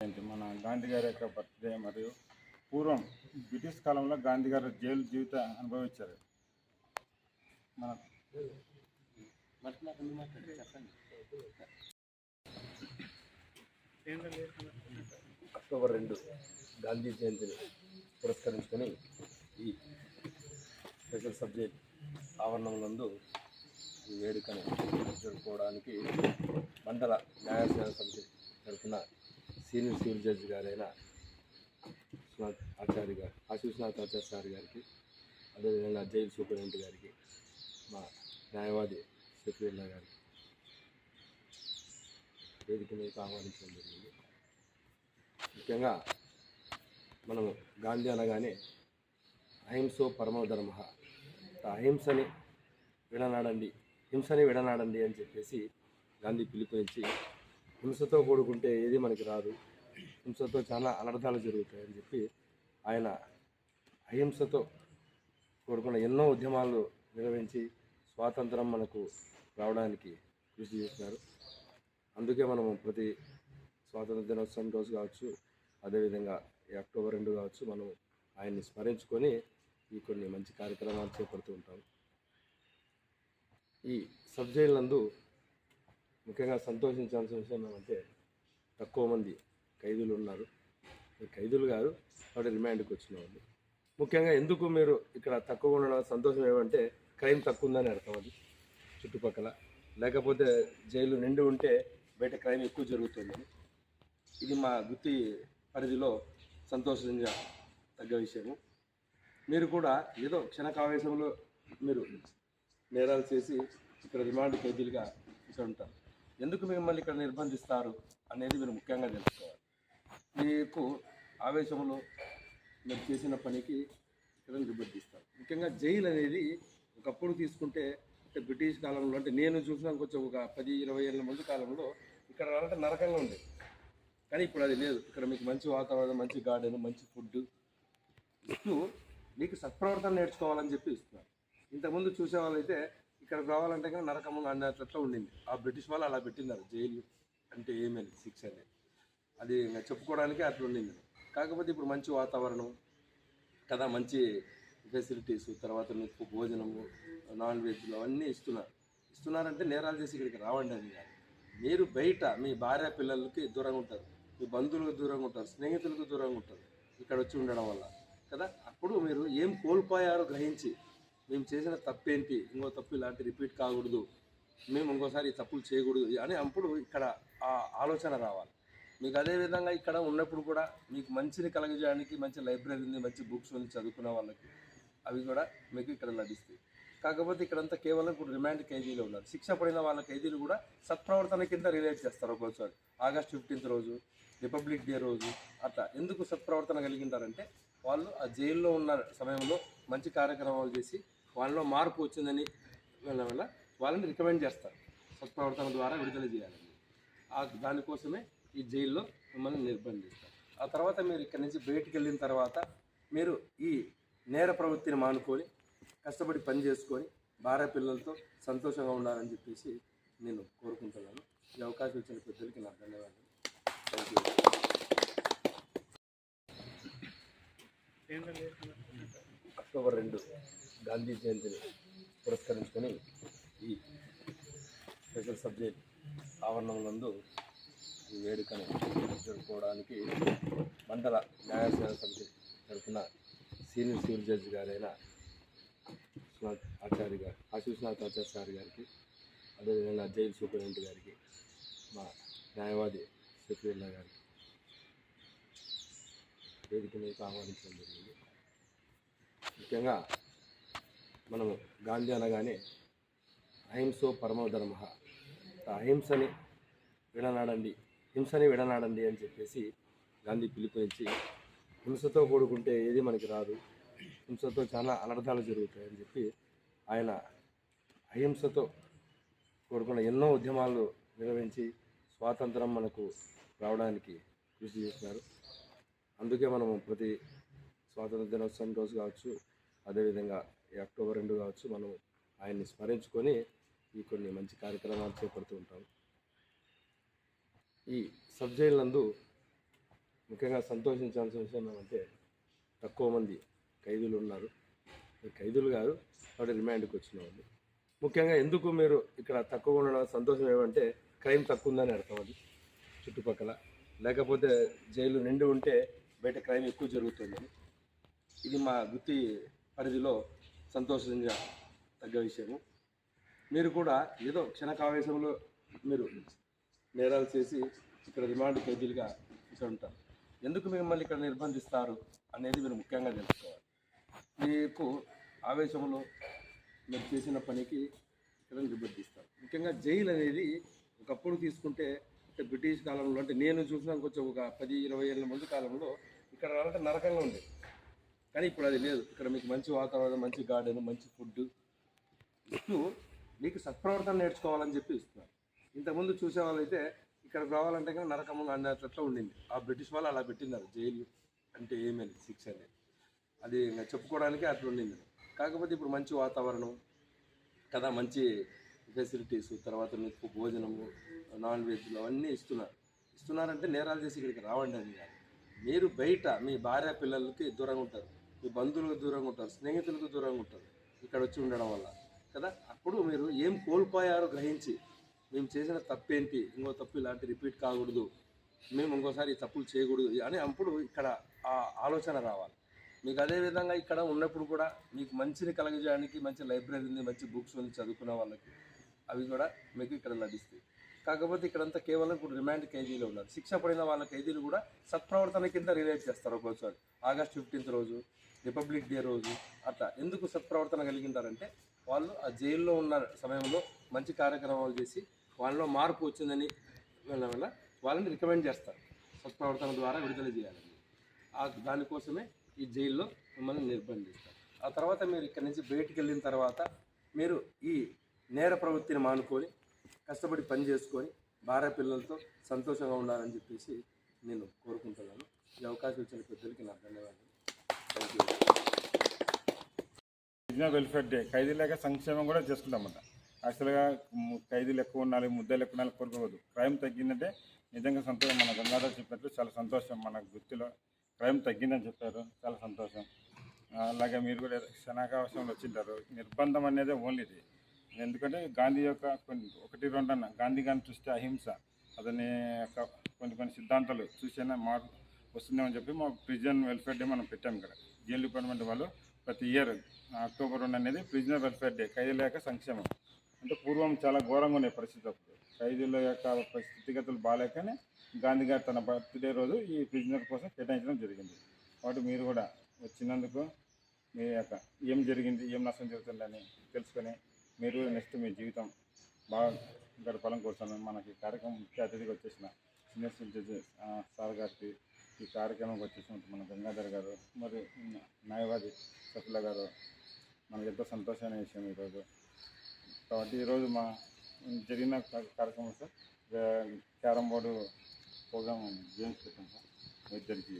మన గాంధీ గారి యొక్క బర్త్డే మరియు పూర్వం బ్రిటిష్ కాలంలో గాంధీ గారు జైలు జీవిత అనుభవించారు. మన అక్టోబర్ రెండు గాంధీ జయంతిని పురస్కరించుకొని ఈ స్పెషల్ సబ్జెక్ట్ ఆవరణం నందు ఈ వేడుకను జరుపుకోవడానికి మండల న్యాయసేన సమితి తరఫున సీనియర్ సివిల్ జడ్జి గారైన విశ్వనాథ్ ఆచార్య గారు ఆశీస్నాథ్ ఆచార్య సార్ గారికి అదేవిధంగా జైలు సూపరింటెండెంట్ గారికి మా న్యాయవాది షఫీల్లా గారికి వేదిక మీద ఆహ్వానించడం జరిగింది. ముఖ్యంగా మనము గాంధీ అనగానే అహింసో పరమో ధర్మ. అహింసని విడనాడండి హింసని విడనాడండి అని చెప్పేసి గాంధీ పిలుపునిచ్చి హింసతో కూడుకుంటే ఏది మనకి రాదు. హింసతో చాలా అనర్థాలు జరుగుతాయని చెప్పి ఆయన అహింసతో కూడుకున్న ఎన్నో ఉద్యమాలు నిర్వహించి స్వాతంత్రం మనకు రావడానికి కృషి చేస్తున్నారు అందుకే మనము ప్రతి స్వాతంత్ర దినోత్సవం రోజు కావచ్చు అదేవిధంగా ఈ అక్టోబర్ రెండు కావచ్చు మనం ఆయన్ని స్మరించుకొని ఈ కొన్ని మంచి కార్యక్రమాలు చేపడుతూ ఉంటాం. ఈ సబ్ నందు ముఖ్యంగా సంతోషించాల్సిన విషయం ఏమంటే తక్కువ మంది ఖైదీలు ఉన్నారు. ఖైదీలు కాదు వాటి రిమాండ్కి వచ్చిన వాళ్ళు ముఖ్యంగా ఎందుకు మీరు ఇక్కడ తక్కువ ఉండడం సంతోషం ఏమంటే క్రైమ్ తక్కువ ఉందని అర్థం అది చుట్టుపక్కల. లేకపోతే జైలు నిండి ఉంటే బయట క్రైమ్ ఎక్కువ జరుగుతుంది. ఇది మా వృత్తి పరిధిలో సంతోషంగా తగ్గ విషయము. మీరు కూడా ఏదో క్షణకావేశంలో మీరు నేరాలు చేసి ఇక్కడ రిమాండ్ ఖైదీలుగా ఇక్కడ ఉంటారు ఎందుకు మిమ్మల్ని ఇక్కడ నిర్బంధిస్తారు అనేది మీరు ముఖ్యంగా తెలుసుకోవాలి. మీకు ఆవేశంలో మీరు చేసిన పనికి ఇక్కడ నిర్బంధిస్తారు. ముఖ్యంగా జైలు అనేది ఒకప్పుడు తీసుకుంటే అంటే బ్రిటిష్ కాలంలో అంటే నేను చూసిన కొంచెం ఒక పది ఇరవై ఏళ్ళ ముందు కాలంలో ఇక్కడ రావాలంటే నరకంగా ఉండేది. కానీ ఇప్పుడు అది లేదు. ఇక్కడ మీకు మంచి వాతావరణం మంచి గార్డెన్ మంచి ఫుడ్. ఇస్తూ మీకు సత్ప్రవర్తన నేర్చుకోవాలని చెప్పి ఇస్తున్నారు. ఇంతకుముందు చూసేవాళ్ళైతే ఇక్కడికి ఇక్కడ రావాలంటే కానీ నరకము అన్నట్లట్లా ఉండింది. ఆ బ్రిటిష్ వాళ్ళు అలా పెట్టినారు జైలు అంటే ఏమని శిక్ష అనేది అది చెప్పుకోవడానికి అట్లా ఉండింది. కాకపోతే ఇప్పుడు మంచి వాతావరణం కదా మంచి ఫెసిలిటీస్ తర్వాత మీకు భోజనము నాన్ వెజ్లు అవన్నీ ఇస్తున్నారు. ఇస్తున్నారంటే నేరాలు చేసి ఇక్కడికి రావండి అని కాదు. మీరు బయట మీ భార్య పిల్లలకి దూరంగా ఉంటారు మీ బంధువులకు దూరంగా ఉంటారు స్నేహితులకు దూరంగా ఉంటారు ఇక్కడ వచ్చి ఉండడం వల్ల కదా? అప్పుడు మీరు ఏం కోల్పోయారో గ్రహించి మేము చేసిన తప్పేంటి? ఇంకో తప్పు ఇలాంటి రిపీట్ కాకూడదు. మేము ఇంకోసారి ఈ తప్పులు చేయకూడదు అని అప్పుడు ఇక్కడ ఆ ఆలోచన రావాలి. మీకు అదే విధంగా ఇక్కడ ఉన్నప్పుడు కూడా మీకు మంచిని కలగజేయడానికి మంచి లైబ్రరీ ఉంది మంచి బుక్స్ ఉంది చదువుకున్న వాళ్ళకి అవి కూడా మీకు ఇక్కడ లభిస్తాయి. కాకపోతే ఇక్కడంతా కేవలం ఇప్పుడు రిమాండ్ ఖైదీలు ఉన్నారు. శిక్ష పడిన వాళ్ళ ఖైదీలు కూడా సత్ప్రవర్తన కింద రిలేట్ చేస్తారు ఒక్కోసారి. ఆగస్ట్ ఫిఫ్టీన్త్ రోజు రిపబ్లిక్ డే రోజు అట్లా. ఎందుకు సత్ప్రవర్తన కలిగింటారంటే వాళ్ళు ఆ జైల్లో ఉన్న సమయంలో మంచి కార్యక్రమాలు చేసి వాళ్ళలో మార్పు వచ్చిందని వల్ల వల్ల వాళ్ళని రికమెండ్ చేస్తారు. సత్ప్రవర్తన ద్వారా విడుదల చేయాలని ఆ దానికోసమే ఈ జైల్లో మిమ్మల్ని నిర్బంధిస్తారు. ఆ తర్వాత మీరు ఇక్కడి నుంచి బయటికి వెళ్ళిన తర్వాత మీరు ఈ నేర ప్రవృత్తిని మానుకొని కష్టపడి పని చేసుకొని భార్య పిల్లలతో సంతోషంగా ఉండాలని చెప్పేసి నేను కోరుకుంటున్నాను. ఈ అవకాశం ఇచ్చిన పెద్దలకి నా ధన్యవాదాలు. థ్యాంక్ యూ అక్టోబర్ రెండు. గాంధీ జయంతిని పురస్కరించుకొని ఈ స్పెషల్ సబ్జెక్ట్ ఆవరణం నందు ఈ వేడుకను జరుపుకోవడానికి మండల న్యాయసేన సమితి తరఫున సీనియర్ సివిల్ జడ్జి గారైన విశ్వనాథ్ ఆచార్య గారు ఆశీస్నాథ్ ఆచార్య సార్ గారికి అదేవిధంగా జైలు సూపరింటెండెంట్ గారికి మా న్యాయవాది సెక్రటరీ గారికి వేదిక మీద ఆహ్వానించడం జరిగింది. ముఖ్యంగా మనం గాంధీ అనగానే అహింసో పరమధర్మ అహింసని విడనాడండి హింసని విడనాడండి అని చెప్పేసి గాంధీ పిలుపునిచ్చి హింసతో కూడుకుంటే ఏది మనకి రాదు హింసతో చాలా అనర్థాలు జరుగుతాయని చెప్పి ఆయన అహింసతో కూడుకున్న ఎన్నో ఉద్యమాలు నిర్వహించి స్వాతంత్రం మనకు రావడానికి కృషి చేస్తున్నారు అందుకే మనము ప్రతి స్వాతంత్ర దినోత్సవం రోజు కావచ్చు అదేవిధంగా అక్టోబర్ రెండు కావచ్చు మనం ఆయన్ని స్మరించుకొని ఈ కొన్ని మంచి కార్యక్రమాలు చేపడుతూ ఉంటాం. ఈ సబ్ జైలు నందు ముఖ్యంగా సంతోషించాల్సిన విషయం ఏమంటే తక్కువ మంది ఖైదీలు ఉన్నారు. ఖైదీలు కాదు వాటి రిమాండ్కి వచ్చిన వాళ్ళు ముఖ్యంగా ఎందుకు మీరు ఇక్కడ తక్కువ ఉండడం సంతోషం ఏమంటే క్రైమ్ తక్కువ ఉందని అర్థం అది. చుట్టుపక్కల లేకపోతే జైలు నిండి ఉంటే బయట క్రైమ్ ఎక్కువ జరుగుతుంది. ఇది మా వృత్తి పరిధిలో సంతోషంగా తగ్గ విషయము. మీరు కూడా ఏదో క్షణకావేశంలో మీరు నేరాలు చేసి ఇక్కడ రిమాండ్ ఖైదీలుగా ఇక్కడ ఉంటారు ఎందుకు మిమ్మల్ని ఇక్కడ నిర్బంధిస్తారు అనేది మీరు ముఖ్యంగా తెలుసుకోవాలి. మీకు ఆవేశంలో మీరు చేసిన పనికి ఇక్కడ నిర్బంధిస్తారు ముఖ్యంగా జైలు అనేది ఒకప్పుడు తీసుకుంటే అంటే బ్రిటిష్ కాలంలో అంటే నేను చూసిన కొంచెం ఒక పది ఇరవై ఏళ్ళ ముందు కాలంలో ఇక్కడ అంటే నరకంగా ఉండేది. కానీ ఇప్పుడు అది లేదు. ఇక్కడ మీకు మంచి వాతావరణం మంచి గార్డెన్ మంచి ఫుడ్. ఇస్తూ మీకు సత్ప్రవర్తన నేర్చుకోవాలని చెప్పి ఇస్తున్నారు. ఇంతకుముందు చూసే వాళ్ళైతే రావాలంటే కానీ నరకము అన్నట్ల ఉండింది. ఆ బ్రిటిష్ వాళ్ళు అలా పెట్టినారు. జైలు అంటే ఏమని శిక్ష అనేది. అది చెప్పుకోవడానికి అట్లా ఉండింది. కాకపోతే ఇప్పుడు మంచి వాతావరణం కదా మంచి ఫెసిలిటీస్ తర్వాత మీకు భోజనము నాన్ వెజ్లు అవన్నీ ఇస్తున్నారు. ఇస్తున్నారంటే నేరాలు చేసి ఇక్కడికి రావండి అని కాదు. మీరు బయట మీ భార్య పిల్లలకి దూరంగా ఉంటారు. మీ బంధువులకు దూరంగా ఉంటారు స్నేహితులకు దూరంగా ఉంటారు ఇక్కడ వచ్చి ఉండడం వల్ల. కదా? అప్పుడు మీరు ఏం కోల్పోయారో గ్రహించి మేము చేసిన తప్పేంటి? ఇంకో తప్పు ఇలాంటి రిపీట్ కాకూడదు. మేము ఇంకోసారి ఈ తప్పులు చేయకూడదు అని అప్పుడు ఇక్కడ ఆ ఆలోచన రావాలి. మీకు అదేవిధంగా ఇక్కడ ఉన్నప్పుడు కూడా మీకు మంచిని కలగజేయడానికి మంచి లైబ్రరీ ఉంది మంచి బుక్స్ ఉంది చదువుకున్న వాళ్ళకి అవి కూడా మీకు ఇక్కడ లభిస్తాయి. కాకపోతే ఇక్కడంతా కేవలం ఇప్పుడు రిమాండ్ ఖైదీలు ఉన్నారు. శిక్ష పడిన వాళ్ళ ఖైదీలు కూడా సత్ప్రవర్తన కింద రిలేట్ చేస్తారు ఒక్కోసారి. ఆగస్ట్ ఫిఫ్టీన్త్ రోజు రిపబ్లిక్ డే రోజు అట్లా. ఎందుకు సత్ప్రవర్తన కలిగింటారంటే వాళ్ళు ఆ జైల్లో ఉన్న సమయంలో మంచి కార్యక్రమాలు చేసి వాళ్ళలో మార్పు వచ్చిందని వల్ల వల్ల వాళ్ళని రికమెండ్ చేస్తారు. సత్ప్రవర్తన ద్వారా విడుదల చేయాలని ఆ దానికోసమే ఈ జైల్లో మిమ్మల్ని నిర్బంధిస్తారు. ఆ తర్వాత మీరు ఇక్కడి నుంచి బయటికి వెళ్ళిన తర్వాత మీరు ఈ నేర ప్రవృత్తిని మానుకొని కష్టపడి పని చేసుకొని భార్య పిల్లలతో సంతోషంగా ఉండాలని చెప్పేసి నేను కోరుకుంటున్నాను. ఈ అవకాశం ఇచ్చిన పెద్దలకి నా ధన్యవాదాలు. థ్యాంక్ యూ వెల్ఫేర్ డే ఖైదీలేక సంక్షేమం కూడా చేసుకుంటామన్నమాట యాక్చువల్గా ఖైదీలు ఎక్కువ ఉండాలి ముద్దలు ఎక్కువ ఉండాలి కోరుకోవద్దు. క్రైమ్ తగ్గిందంటే నిజంగా సంతోషం. మన గంగాధర్ చెప్పినట్లు చాలా సంతోషం. మన గుర్తులో క్రైమ్ తగ్గిందని చెప్పారు. చాలా సంతోషం. అలాగే మీరు కూడా క్షణాకావశంలో వచ్చింటారు. నిర్బంధం అనేది ఓన్లీ ఇది. ఎందుకంటే గాంధీ యొక్క కొన్ని ఒకటి రెండు అన్న గాంధీ గారిని చూస్తే అహింస అతని యొక్క కొన్ని కొన్ని సిద్ధాంతాలు చూసేనా మార్పు వస్తుందేమని చెప్పి మా ప్రిజన్ వెల్ఫేర్ డే మనం పెట్టాం ఇక్కడ. జైలు డిపార్ట్మెంట్ వాళ్ళు ప్రతి ఇయర్ అక్టోబర్ రెండు అనేది ప్రిజనర్ వెల్ఫేర్ డే ఖైదీల యొక్క సంక్షేమం. అంటే పూర్వం చాలా ఘోరంగా ఉండే పరిస్థితి అప్పుడు. ఖైదీల యొక్క స్థితిగతులు బాగాలేకనే గాంధీ గారు తన బర్త్డే రోజు ఈ ప్రిజనర్ కోసం కేటాయించడం జరిగింది. కాబట్టి మీరు కూడా వచ్చినందుకు మీ యొక్క ఏం జరిగింది ఏం నష్టం జరుగుతుందని తెలుసుకొని మీరు నెక్స్ట్ మీ జీవితం బాగా గడపాలని కోరుతున్నాను మనకి కార్యక్రమం ముఖ్య అతిథిగా వచ్చేసిన సీనియర్ సిటిజన్ సార్ గారికి ఈ కార్యక్రమంకి వచ్చేసిన మన గంగాధర్ గారు మరి న్యాయవాది సఫిల గారు మనకు ఎంతో సంతోషమైన విషయం ఈరోజు. కాబట్టి ఈరోజు మా జరిగిన కార్యక్రమం sir carrom board programme games పెట్టాం సార్ ఇద్దరికి